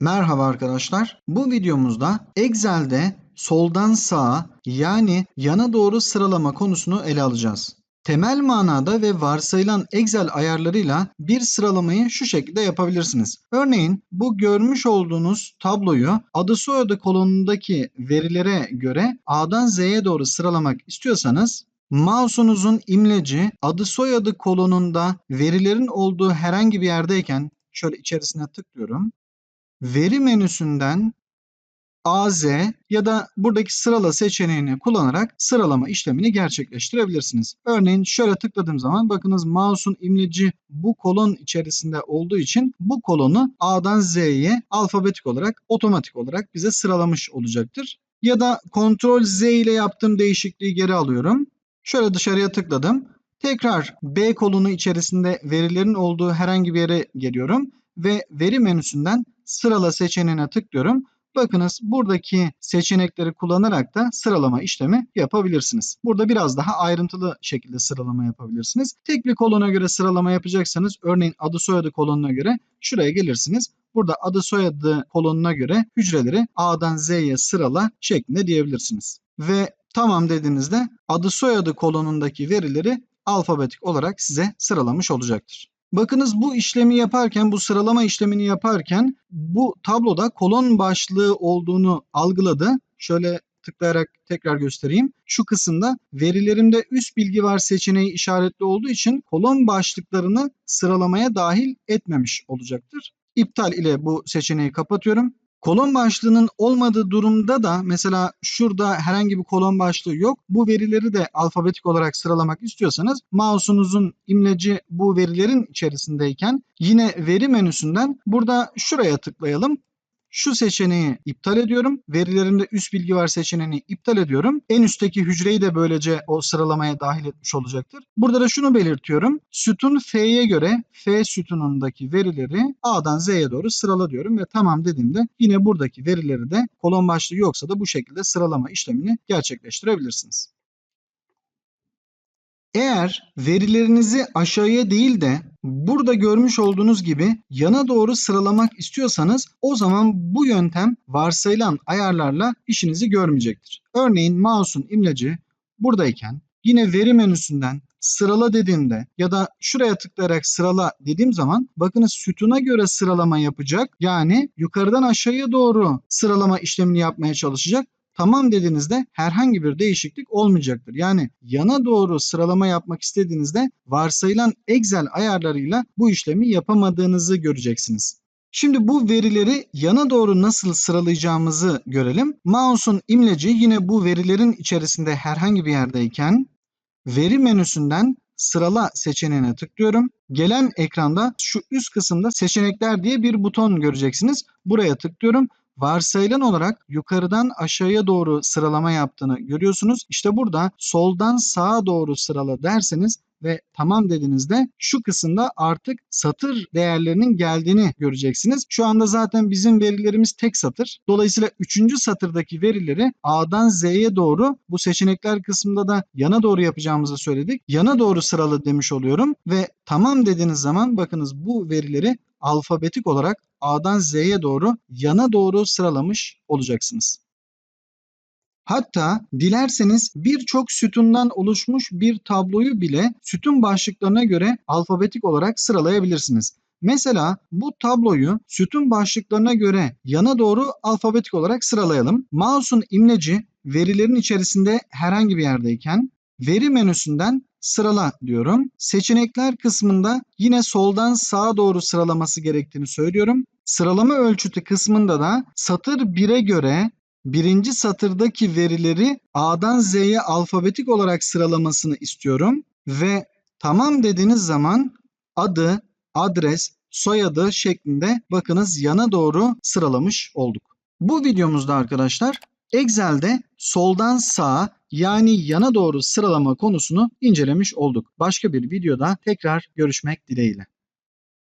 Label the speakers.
Speaker 1: Merhaba arkadaşlar. Bu videomuzda Excel'de soldan sağa yani yana doğru sıralama konusunu ele alacağız. Temel manada ve varsayılan Excel ayarlarıyla bir sıralamayı şu şekilde yapabilirsiniz. Örneğin bu görmüş olduğunuz tabloyu adı soyadı kolonundaki verilere göre A'dan Z'ye doğru sıralamak istiyorsanız mouse'unuzun imleci adı soyadı kolonunda verilerin olduğu herhangi bir yerdeyken şöyle içerisine tıklıyorum veri menüsünden AZ ya da buradaki sırala seçeneğini kullanarak sıralama işlemini gerçekleştirebilirsiniz. Örneğin şöyle tıkladığım zaman bakınız mouse'un imleci bu kolon içerisinde olduğu için bu kolonu A'dan Z'ye alfabetik olarak otomatik olarak bize sıralamış olacaktır. Ya da Ctrl Z ile yaptığım değişikliği geri alıyorum. Şöyle dışarıya tıkladım. Tekrar B kolonu içerisinde verilerin olduğu herhangi bir yere geliyorum ve veri menüsünden sırala seçeneğine tıklıyorum. Bakınız buradaki seçenekleri kullanarak da sıralama işlemi yapabilirsiniz. Burada biraz daha ayrıntılı şekilde sıralama yapabilirsiniz. Tek bir kolona göre sıralama yapacaksanız örneğin adı soyadı kolonuna göre şuraya gelirsiniz. Burada adı soyadı kolonuna göre hücreleri A'dan Z'ye sırala şeklinde diyebilirsiniz. Ve tamam dediğinizde adı soyadı kolonundaki verileri alfabetik olarak size sıralamış olacaktır. Bakınız bu işlemi yaparken, bu sıralama işlemini yaparken bu tabloda kolon başlığı olduğunu algıladı. Şöyle tıklayarak tekrar göstereyim. Şu kısımda verilerimde üst bilgi var seçeneği işaretli olduğu için kolon başlıklarını sıralamaya dahil etmemiş olacaktır. İptal ile bu seçeneği kapatıyorum. Kolon başlığının olmadığı durumda da mesela şurada herhangi bir kolon başlığı yok. Bu verileri de alfabetik olarak sıralamak istiyorsanız mouse'unuzun imleci bu verilerin içerisindeyken yine veri menüsünden burada şuraya tıklayalım şu seçeneği iptal ediyorum. Verilerimde üst bilgi var seçeneğini iptal ediyorum. En üstteki hücreyi de böylece o sıralamaya dahil etmiş olacaktır. Burada da şunu belirtiyorum. Sütun F'ye göre F sütunundaki verileri A'dan Z'ye doğru sırala diyorum ve tamam dediğimde yine buradaki verileri de kolon başlığı yoksa da bu şekilde sıralama işlemini gerçekleştirebilirsiniz. Eğer verilerinizi aşağıya değil de burada görmüş olduğunuz gibi yana doğru sıralamak istiyorsanız o zaman bu yöntem varsayılan ayarlarla işinizi görmeyecektir. Örneğin mouse'un imleci buradayken yine veri menüsünden sırala dediğimde ya da şuraya tıklayarak sırala dediğim zaman bakınız sütuna göre sıralama yapacak. Yani yukarıdan aşağıya doğru sıralama işlemini yapmaya çalışacak. Tamam dediğinizde herhangi bir değişiklik olmayacaktır. Yani yana doğru sıralama yapmak istediğinizde varsayılan Excel ayarlarıyla bu işlemi yapamadığınızı göreceksiniz. Şimdi bu verileri yana doğru nasıl sıralayacağımızı görelim. Mouse'un imleci yine bu verilerin içerisinde herhangi bir yerdeyken veri menüsünden sırala seçeneğine tıklıyorum. Gelen ekranda şu üst kısımda seçenekler diye bir buton göreceksiniz. Buraya tıklıyorum varsayılan olarak yukarıdan aşağıya doğru sıralama yaptığını görüyorsunuz. İşte burada soldan sağa doğru sırala derseniz ve tamam dediğinizde şu kısımda artık satır değerlerinin geldiğini göreceksiniz. Şu anda zaten bizim verilerimiz tek satır. Dolayısıyla 3. satırdaki verileri A'dan Z'ye doğru bu seçenekler kısmında da yana doğru yapacağımızı söyledik. Yana doğru sıralı demiş oluyorum ve tamam dediğiniz zaman bakınız bu verileri alfabetik olarak A'dan Z'ye doğru yana doğru sıralamış olacaksınız. Hatta dilerseniz birçok sütundan oluşmuş bir tabloyu bile sütun başlıklarına göre alfabetik olarak sıralayabilirsiniz. Mesela bu tabloyu sütun başlıklarına göre yana doğru alfabetik olarak sıralayalım. Mouse'un imleci verilerin içerisinde herhangi bir yerdeyken veri menüsünden sırala diyorum. Seçenekler kısmında yine soldan sağa doğru sıralaması gerektiğini söylüyorum. Sıralama ölçütü kısmında da satır 1'e göre birinci satırdaki verileri A'dan Z'ye alfabetik olarak sıralamasını istiyorum ve tamam dediğiniz zaman adı, adres, soyadı şeklinde bakınız yana doğru sıralamış olduk. Bu videomuzda arkadaşlar Excel'de soldan sağa yani yana doğru sıralama konusunu incelemiş olduk. Başka bir videoda tekrar görüşmek dileğiyle.